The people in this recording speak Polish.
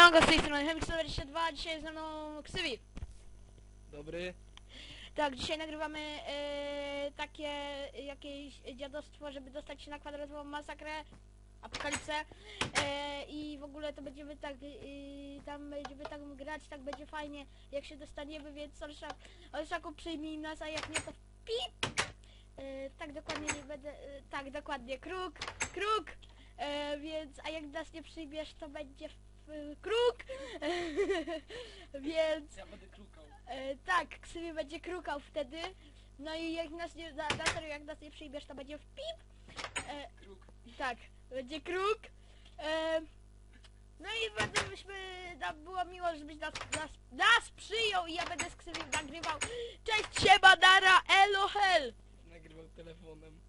Hemix22, dzisiaj jest ze mną Ksywi. Dobry. Tak, dzisiaj nagrywamy e, takie jakieś dziadostwo, żeby dostać się na kwadratową masakrę, apokalipsę e, i w ogóle to będziemy tak, e, tam będziemy tak grać, tak będzie fajnie, jak się dostaniemy, więc Olszak, Olszaku przyjmij nas, a jak nie to pip! E, tak dokładnie nie będę, e, tak dokładnie, kruk, kruk! E, więc, a jak nas nie przyjmiesz, to będzie w, w, kruk! więc... Ja będę krukał. E, tak, Ksywi będzie krukał wtedy. No i jak nas nie, na, na serio, jak nas nie przyjmiesz, to będzie w pip. E, Kruk. tak, będzie kruk. E, no i bardzo byśmy, nam było miło, żebyś nas, nas, nas przyjął i ja będę z Ksywim nagrywał. Cześć, siema, nara, elo, hel. Nagrywał telefonem.